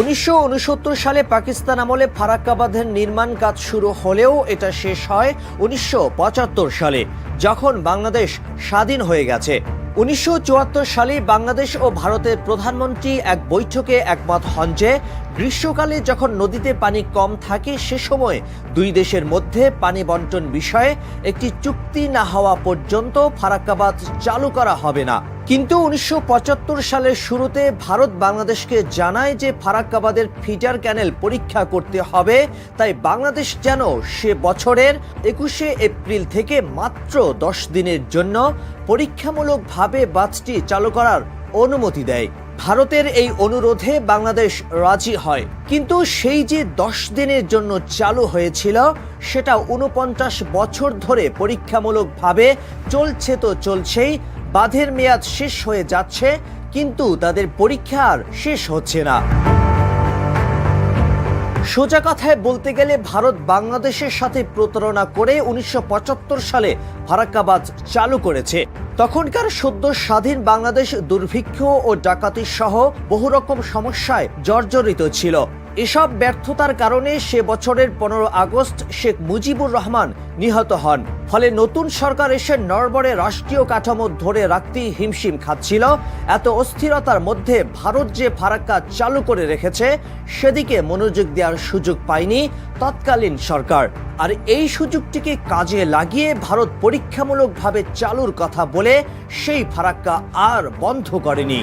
উনিশশো উনসত্তর সালে পাকিস্তান আমলে ফারাক্কা বাঁধের নির্মাণ কাজ শুরু হলেও এটা শেষ হয় উনিশশো পঁচাত্তর সালে, যখন বাংলাদেশ স্বাধীন হয়ে গেছে। উনিশশো চুয়াত্তর সালে বাংলাদেশ ও ভারতের প্রধানমন্ত্রী এক বৈঠকে একমত হন যে গ্রীষ্মকালে যখন নদীতে পানি কম থাকে, সে সময় দুই দেশের মধ্যে পানি বন্টন বিষয়ে একটি চুক্তি না হওয়া পর্যন্ত ফারাক্কাবাদ চালু করা হবে না। কিন্তু উনিশশো পঁচাত্তর সালের শুরুতে ভারত বাংলাদেশকে জানায় যে ফারাক্কাবাদের ফিটার ক্যানেল পরীক্ষা করতে হবে, তাই বাংলাদেশ যেন সে বছরের একুশে এপ্রিল থেকে মাত্র দশ দিনের জন্য পরীক্ষামূলকভাবে বাঁধটি চালু করার অনুমতি দেয়। ভারতের এই অনুরোধে বাংলাদেশ রাজি হয়। কিন্তু সেই যে দশ দিনের জন্য চালু হয়েছিল, সেটা উনপঞ্চাশ বছর ধরে পরীক্ষামূলকভাবে চলছে তো চলছেই, বাঁধের মেয়াদ শেষ হয়ে যাচ্ছে, কিন্তু তাদের পরীক্ষা আর শেষ হচ্ছে না। সোজা কথায় বলতে গেলে ভারত বাংলাদেশের সাথে প্রতারণা করে উনিশশো পঁচাত্তর সালে ফারাক্কাবাজ চালু করেছে। তখনকার সদ্য স্বাধীন বাংলাদেশ দুর্ভিক্ষ ও ডাকাতি সহ বহু রকম সমস্যায় জর্জরিত ছিল। এসব ব্যর্থতার কারণে সে বছরের পনেরো আগস্ট শেখ মুজিবুর রহমান নিহত হন। ফলে নতুন সরকার এসে নরবরে রাষ্ট্রীয় কাঠামো ধরে রাখতেই হিমশিম খাচ্ছিল। এত অস্থিরতার মধ্যে ভারত যে ফারাক্কা চালু করে রেখেছে, সেদিকে মনোযোগ দেওয়ার সুযোগ পায়নি তৎকালীন সরকার। আর এই সুযোগটিকে কাজে লাগিয়ে ভারত পরীক্ষামূলকভাবে চালুর কথা বলে সেই ফারাক্কা আর বন্ধ করেনি।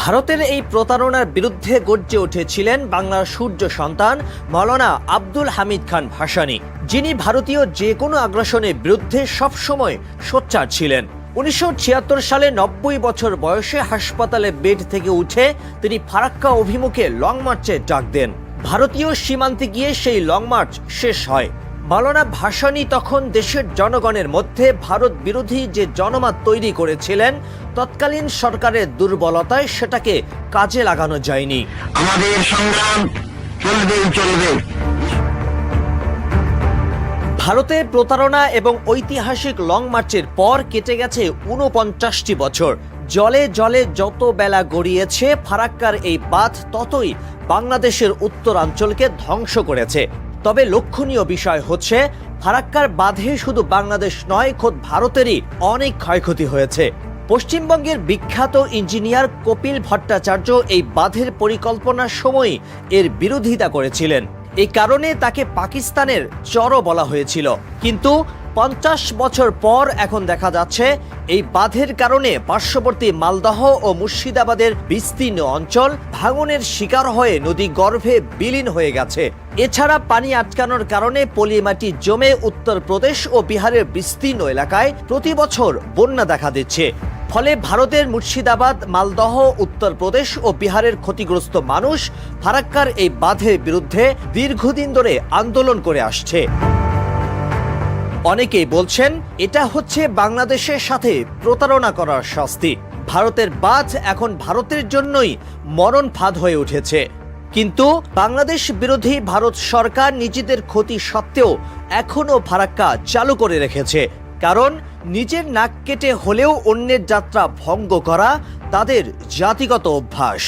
ভারতের এই প্রতারণার বিরুদ্ধে গর্জে উঠেছিলেন বাংলার সূর্য সন্তান মৌলানা আব্দুল হামিদ খান ভাসানী, যিনি ভারতীয় যে কোনো আগ্রাসনের বিরুদ্ধে সবসময় সোচ্চার ছিলেন। উনিশশো ছিয়াত্তর সালে নব্বই বছর বয়সে হাসপাতালে বেড থেকে উঠে তিনি ফারাক্কা অভিমুখে লং মার্চে ডাক দেন। ভারতীয় সীমান্তে গিয়ে সেই লং মার্চ শেষ হয়। মাওলানা ভাসানি তখন দেশের জনগণের মধ্যে ভারত বিরোধী যে জনমত তৈরি করেছিলেন তৎকালীন সরকারের দুর্বলতায় সেটাকে কাজে লাগানো যায়নি। আমাদের সংগ্রাম চলবেই চলবে। ভারতের প্রতারণা এবং ঐতিহাসিক লং মার্চের পর কেটে গেছে উনপঞ্চাশটি বছর। জলে জলে যত বেলা গড়িয়েছে ফারাক্কার এই বাঁধ ততই বাংলাদেশের উত্তরাঞ্চলকে ধ্বংস করেছে। তবে লক্ষণীয় বিষয় হচ্ছে ফারাক্কার বাঁধে শুধু বাংলাদেশ নয় খোদ ভারতেরই অনেক ক্ষয়ক্ষতি হয়েছে। পশ্চিমবঙ্গের বিখ্যাত ইঞ্জিনিয়ার কপিল ভট্টাচার্য এই বাঁধের পরিকল্পনার সময় এর বিরোধিতা করেছিলেন। এই কারণে তাকে পাকিস্তানের চরও বলা হয়েছিল। কিন্তু পঞ্চাশ বছর পর এখন দেখা যাচ্ছে, এই বাঁধের কারণে পার্শ্ববর্তী মালদহ ও মুর্শিদাবাদের বিস্তীর্ণ অঞ্চল ভাঙনের শিকার হয়ে নদী গর্ভে বিলীন হয়ে গেছে। এছাড়া পানি আটকানোর কারণে পলিমাটি জমে উত্তরপ্রদেশ ও বিহারের বিস্তীর্ণ এলাকায় প্রতি বছর বন্যা দেখা দিচ্ছে। ফলে ভারতের মুর্শিদাবাদ, মালদহ, উত্তরপ্রদেশ ও বিহারের ক্ষতিগ্রস্ত মানুষ ফারাক্কার এই বাঁধের বিরুদ্ধে দীর্ঘদিন ধরে আন্দোলন করে আসছে। অনেকেই বলছেন, এটা হচ্ছে বাংলাদেশের সাথে প্রতারণা করার শাস্তি। ভারতের বাঁধ এখন ভারতের জন্যই মরণ ফাঁদ হয়ে উঠেছে। কিন্তু বাংলাদেশ বিরোধী ভারত সরকার নিজেদের ক্ষতি সত্ত্বেও এখনও ফারাক্কা চালু করে রেখেছে। কারণ নিজের নাক কেটে হলেও অন্যের যাত্রা ভঙ্গ করা তাদের জাতিগত অভ্যাস।